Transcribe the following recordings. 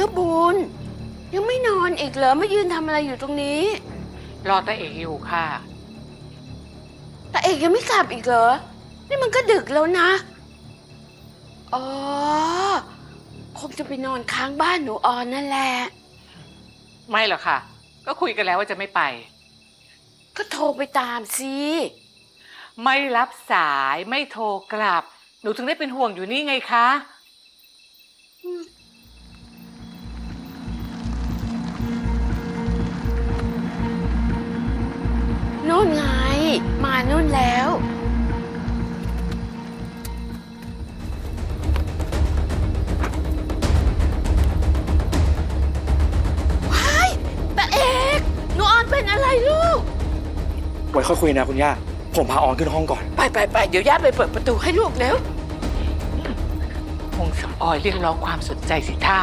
อบุญ ยังไม่นอนอีกเหรอมายืนทำอะไรอยู่ตรงนี้รอตาเอกอยู่ค่ะแต่เอกยังไม่กลับอีกเหรอ นี่มันก็ดึกแล้วนะอ๋อคงจะไปนอนค้างบ้านหนูออนนั่นแหละ ไม่หรอกค่ะ ก็คุยกันแล้วว่าจะไม่ไป ก็โทรไปตามสิไม่รับสายไม่โทรกลับ หนูถึงได้เป็นห่วงอยู่นี่ไงคะ นู่นไง มานู่นแล้ว ว้ายแต่เอกหนูออนเป็นอะไรลูก ไว้ค่อยคุยนะคุณย่า ผมพาออนขึ้นห้องก่อน ไปไปไปเดี๋ยวย่าไปเปิดประตูให้ลูกแล้วคงสำออยเรียกร้องความสนใจสิท่า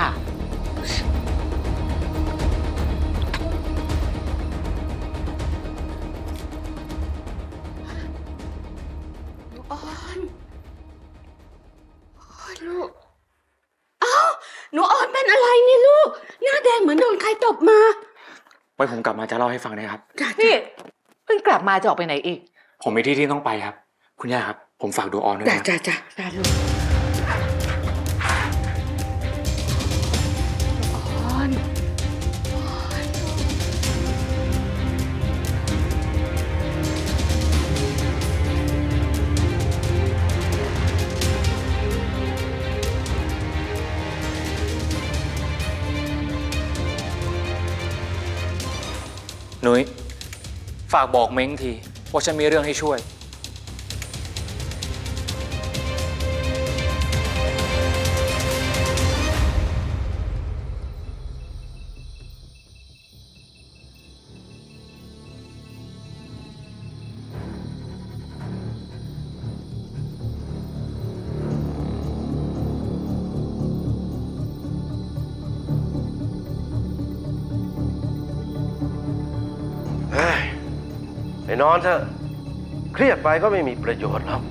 ใครตบมา ไว้ผมกลับมาจะเล่าให้ฟังนะครับจ้ะนี่เพิ่งกลับมาจะออกไปไหนอีก ผมมีที่ที่ต้องไปครับ คุณย่าครับ ผมฝากดูออนด้วยจ้ะนะจ้ะจ้ะจ้ะลูก นุ้ยฝากบอกเม้งทีว่าฉันมีเรื่องให้ช่วย นอนเถอะ เครียดไปก็ไม่มีประโยชน์หรอก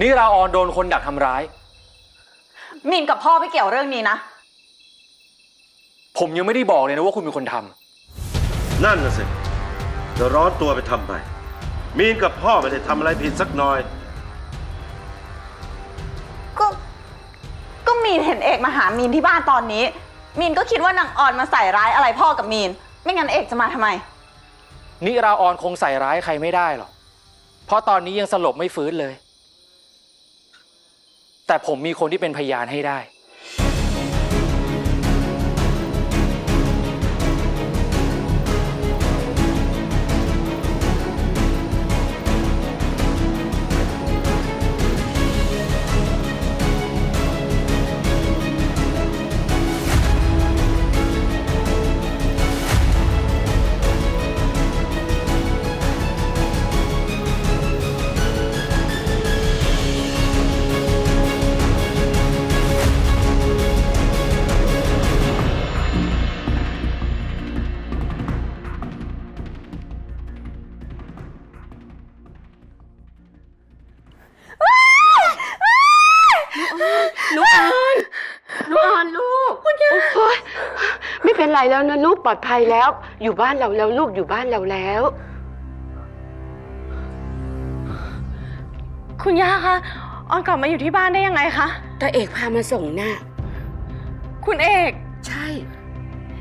นี่ราออนโดนคนดักทำร้าย มีนกับพ่อไม่เกี่ยวเรื่องนี้นะ ผมยังไม่ได้บอกเลยนะว่าคุณเป็นคนทำนั่นน่ะสิ จะร้อนตัวไปทำไม มีนกับพ่อไม่ได้ทำอะไรผิดสักหน่อย ก็ก็มีนเห็นเอกมาหามีนที่บ้านตอนนี้ มีนก็คิดว่านางออนมาใส่ร้ายอะไรพ่อกับมีน ไม่งั้นเอกจะมาทำไมนี่ราออนคงใส่ร้ายใครไม่ได้หรอก เพราะตอนนี้ยังสลบไม่ฟื้นเลย แต่ผมมีคนที่เป็นพยานให้ได้ เป็นไรแล้วนะลูกปลอดภัยแล้ว อยู่บ้านเราแล้วลูกอยู่บ้านเราแล้ว คุณย่าคะออนกลับมาอยู่ที่บ้านได้ยังไงคะแต่เอกพามาส่งน่ะ คุณเอก ใช่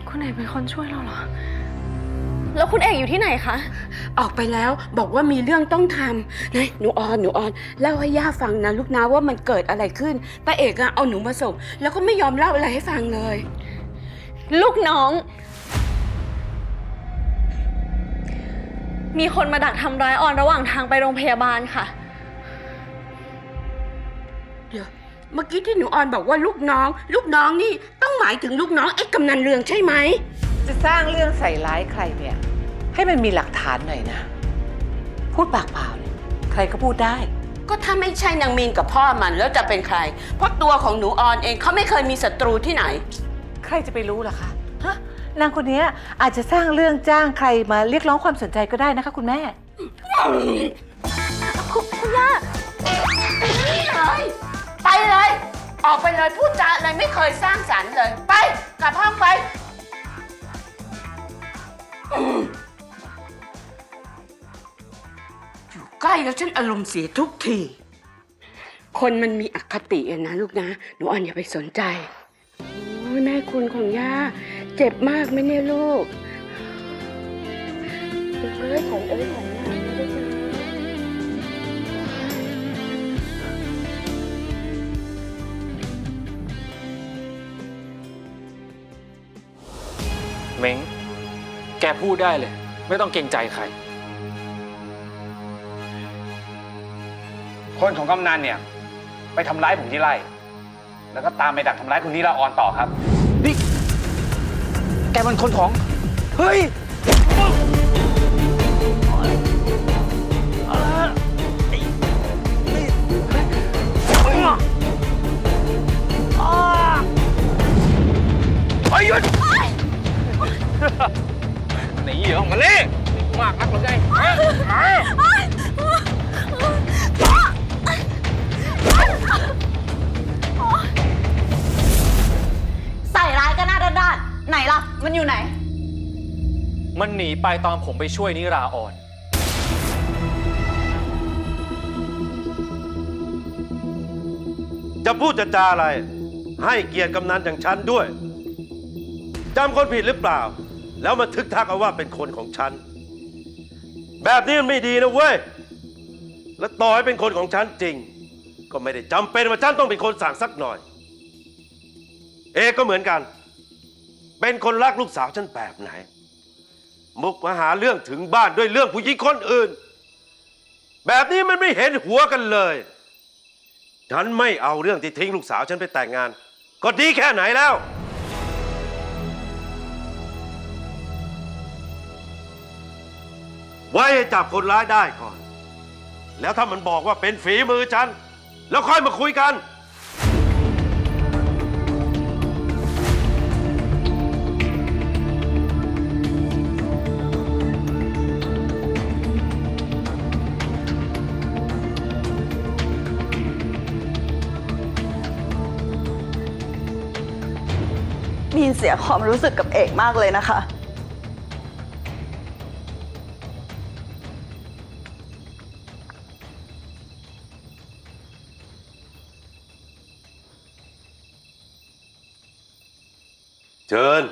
คุณเอกเป็นคนช่วยเราเหรอ แล้วคุณเอกอยู่ที่ไหนคะ ออกไปแล้วบอกว่ามีเรื่องต้องทำนะหนูออนหนูออนเล่าให้ย่าฟังนะลูกนะว่ามันเกิดอะไรขึ้นตาเอกอะเอาหนูมาส่ง แล้วก็ไม่ยอมเล่าอะไรให้ฟังเลย ลูกน้อง มีคนมาดักทำร้ายออนระหว่างทางไปโรงพยาบาลค่ะ เดี๋ยว เมื่อกี้ที่หนูออนบอกว่าลูกน้อง ลูกน้องนี่ต้องหมายถึงลูกน้องไอ้กำนันเรืองใช่ไหม จะสร้างเรื่องใส่ร้ายใครเนี่ย ให้มันมีหลักฐานหน่อยนะ พูดปากเปล่าเนี่ยใครก็พูดได้ ก็ถ้าไม่ใช่นางมีนกับพ่อมันแล้วจะเป็นใคร เพราะตัวของหนูออนเองเขาไม่เคยมีศัตรูที่ไหน ใครจะไปรู้ล่ะคะฮะนางคนนี้อาจจะสร้างเรื่องจ้างใครมาเรียกร้องความสนใจก็ได้นะคะ คุณแม่ไปเลย ออกไปเลยพูดจาอะไรไม่เคยสร้างสรรค์เลย ไปกลับห้องไปอืมอยู่ใกล้แล้วฉันอารมณ์เสียทุกที คนมันมีอคติอะนะลูกนะ หนูอ่อนอย่าไปสนใจโอ้ ยแม่คุณของย่า เจ็บมากไหมเนี่ยลูกเอ้ยของเอ้ยของย่านะลูกนะเม้งแกพูดได้เลย ไม่ต้องเกรงใจใคร คนของกำนันเนี่ย ไปทำร้ายผมที่ไร่ แล้วก็ตามไปดักทำร้ายคุณนิราออนต่อครับ นี่แกมันคนของ เฮ้ยไอ้หยุดหนีเหรอมาเล่มากนักหรือไงฮะมา ไหนล่ะ มันอยู่ไหน มันหนีไปตอนผมไปช่วยนิราอ่อน จะพูดจะจาอะไร ให้เกียรติกำนันอย่างฉันด้วยจำคนผิดหรือเปล่า แล้วมาทึกทักเอาว่าเป็นคนของฉัน แบบนี้มันไม่ดีนะเว้ย และต่อให้เป็นคนของฉันจริง ก็ไม่ได้จำเป็นว่าฉันต้องเป็นคนสั่งสักหน่อย เอกก็เหมือนกัน เป็นคนรักลูกสาวฉันแบบไหน มุกมาหาเรื่องถึงบ้านด้วยเรื่องผู้หญิงคนอื่น แบบนี้มันไม่เห็นหัวกันเลย ฉันไม่เอาเรื่องที่ทิ้งลูกสาวฉันไปแต่งงาน ก็ดีแค่ไหนแล้ว ไว้ให้จับคนร้ายได้ก่อน แล้วถ้ามันบอกว่าเป็นฝีมือฉัน แล้วค่อยมาคุยกัน มีนเสียความรู้สึกกับเอกมากเลยนะคะ เชิญ